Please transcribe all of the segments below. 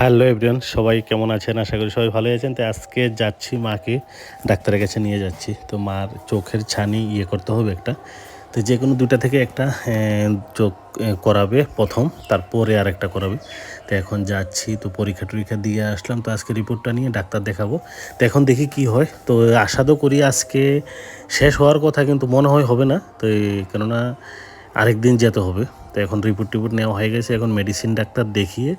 Hello everyone, সবাই কেমন আছেন? আশা করি সবাই ভালো আছেন। তো আজকে যাচ্ছি মাকে ডাক্তারের কাছে নিয়ে যাচ্ছি। তো মার চোখের ছানি ইয়ে করতে হবে একটা। তো যে কোনো দুটা থেকে একটা চোখ করাবে প্রথম, তারপরে আর একটা করাবে। তো এখন যাচ্ছি, তো পরীক্ষা টরীক্ষা দিয়ে আসলাম। তো আজকে রিপোর্টটা নিয়ে ডাক্তার দেখাবো। তো এখন দেখি কি হয়। তো আশা তো করি আজকে শেষ হওয়ার কথা, কিন্তু মনে হয় হবে না। তো কেননা আরেক দিন যেতে হবে। তো এখন রিপোর্ট টিপোর্ট নেওয়া হয়ে গেছে, এখন মেডিসিন ডাক্তার দেখিয়ে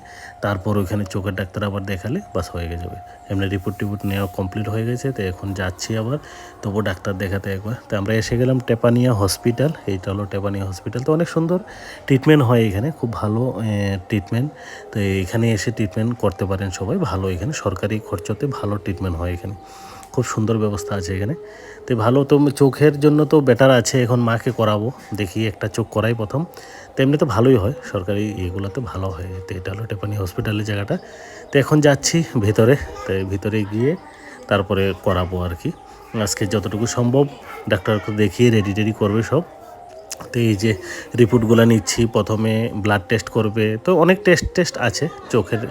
তারপর ওইখানে চোখের ডাক্তার আবার দেখালে বাস হয়ে যাবে এমনি রিপোর্ট টিপোর্ট নেওয়া কমপ্লিট হয়ে গেছে, তো এখন যাচ্ছি আবার তবু ডাক্তার দেখাতে একবার। তো আমরা এসে গেলাম টেপানিয়া হসপিটাল এইটা হলো টেপানিয়া হসপিটাল তো অনেক সুন্দর ট্রিটমেন্ট হয় এখানে, খুব ভালো ট্রিটমেন্ট তো এখানে এসে ট্রিটমেন্ট করতে পারেন সবাই, ভালো এখানে সরকারি খরচতে ভালো ট্রিটমেন্ট হয় এখানে। খুব সুন্দর ব্যবস্থা আছে এখানে। তো ভালো তো চোখের জন্য তো বেটার আছে, এখন মাকে করাবো, দেখি একটা চোখ করাই প্রথম। তো এমনি তো ভালোই হয়, সরকারি ইয়েগুলোতে ভালো হয়। তো এটা হলো টেপানি হসপিটালের জায়গাটা। তো এখন যাচ্ছি ভেতরে, তো ভিতরে গিয়ে তারপরে করাবো আর কি। আজকে যতটুকু সম্ভব ডাক্তারকে দেখিয়ে রেডি টেডি করবে সব। তো এই যে রিপোর্টগুলো নিচ্ছি, প্রথমে ব্লাড টেস্ট করবে। তো অনেক টেস্ট টেস্ট আছে, চোখের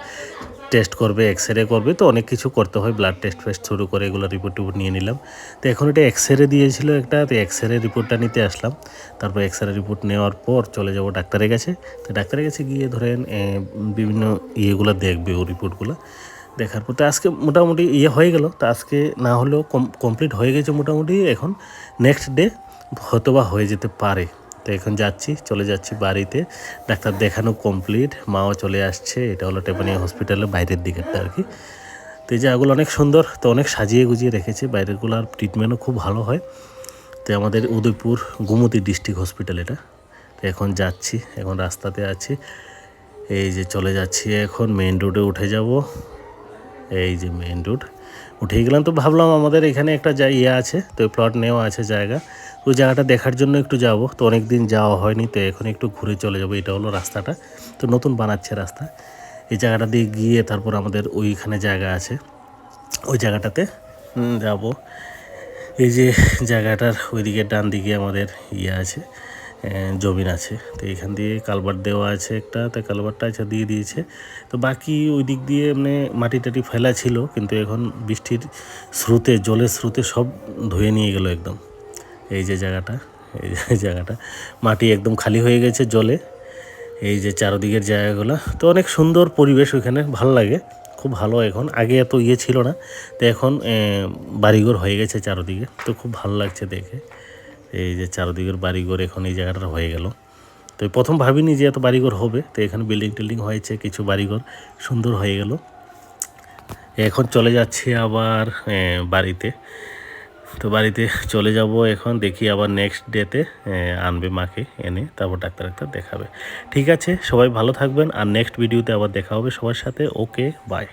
টেস্ট করবে এক্স রে করবে, তো অনেক কিছু করতে হয়। ব্লাড টেস্ট ফেস্ট শুরু করে এগুলো রিপোর্ট টিপোর্ট নিয়ে নিলাম। তো এখন এটা এক্স রে দিয়েছিল একটা, তো এক্স রে রিপোর্টটা নিতে আসলাম। তারপর এক্স রে রিপোর্ট নেওয়ার পর চলে যাব ডাক্তারের কাছে। তো ডাক্তারের কাছে গিয়ে ধরেন বিভিন্ন ইয়েগুলো দেখবে ও রিপোর্টগুলো দেখার পর তো আজকে মোটামুটি ইয়ে হয়ে গেল। তো আজকে না হলেও কমপ্লিট হয়ে গেছে মোটামুটি। এখন নেক্সট ডে হয়তো বা হয়ে যেতে পারে। তো এখন যাচ্ছি, চলে যাচ্ছি বাড়িতে। ডাক্তার দেখানো কমপ্লিট মাও চলে আসছে, এটা হলো টেপানিয়া হসপিটালের বাইরের দিকেরটা আর কি। তো এই জায়গাগুলো অনেক সুন্দর, তো অনেক সাজিয়ে গুজিয়ে রেখেছে, বাইরেরগুলো আর ট্রিটমেন্টও খুব ভালো হয়। তো আমাদের উদয়পুর গোমতী ডিস্ট্রিক্ট হসপিটাল এটা। তো এখন যাচ্ছি, এখন রাস্তাতে আছি। এই যে চলে যাচ্ছি এখন মেইন রোডে উঠে যাব। এই যে মেইন রোড উঠে গেলাম তো ভাবলাম আমাদের এখানে একটা যা ইয়ে আছে, তো প্লট নেওয়া আছে জায়গা। ওই জায়গাটা দেখার জন্য একটু যাব। তো অনেক দিন যাওয়া হয়নি, তো এখন একটু ঘুরে চলে যাব। এটা হলো রাস্তাটা। তো নতুন বানাচ্ছে রাস্তা। এই জায়গাটা দিয়ে গিয়ে তারপর আমাদের ওইখানে জায়গা আছে। ওই জায়গাটাতে যাব। এই যে জায়গাটার ওইদিকে ডান দিকে আমাদের ইয়ে আছে। জমিন আছে। তো এখান দিয়ে কালভার্ট দেওয়া আছে একটা, তো কালভার্টটা আচ্ছা দিয়ে দিয়েছে। তো বাকি ওই দিক দিয়ে মানে মাটি টাটি ফেলা ছিল, কিন্তু এখন বৃষ্টির স্রোতে, জলের স্রোতে সব ধুয়ে নিয়ে গেল একদম। এই যে জায়গাটা, এই যে জায়গাটা। মাটি একদম খালি হয়ে গেছে জলে। এই যে চারদিকের জায়গাগুলো। তো অনেক সুন্দর পরিবেশ ওইখানে, ভালো লাগে। খুব ভালো এখন। আগে এত ইয়ে ছিল না। তো এখন বাড়িঘর হয়ে গেছে চারদিকে। তো খুব ভালো লাগছে দেখে। এই যে চারদিকের বাড়িঘর এখন এই জায়গাটা হয়ে গেল। তো প্রথম ভাবিনি যে এত বাড়িঘর হবে, তো এখানে বিল্ডিং টিল্ডিং হয়েছে, কিছু বাড়িঘর সুন্দর হয়ে গেল। এখন চলে যাচ্ছি আবার বাড়িতে। তো বাড়িতে চলে যাব এখন, দেখি আবার নেক্সট ডেতে আনবে মাকে এনে, তারপর ডাক্তার ডাক্তার দেখাবে। ঠিক আছে, সবাই ভালো থাকবেন, আর নেক্সট ভিডিওতে আবার দেখা হবে সবার সাথে। Okay bye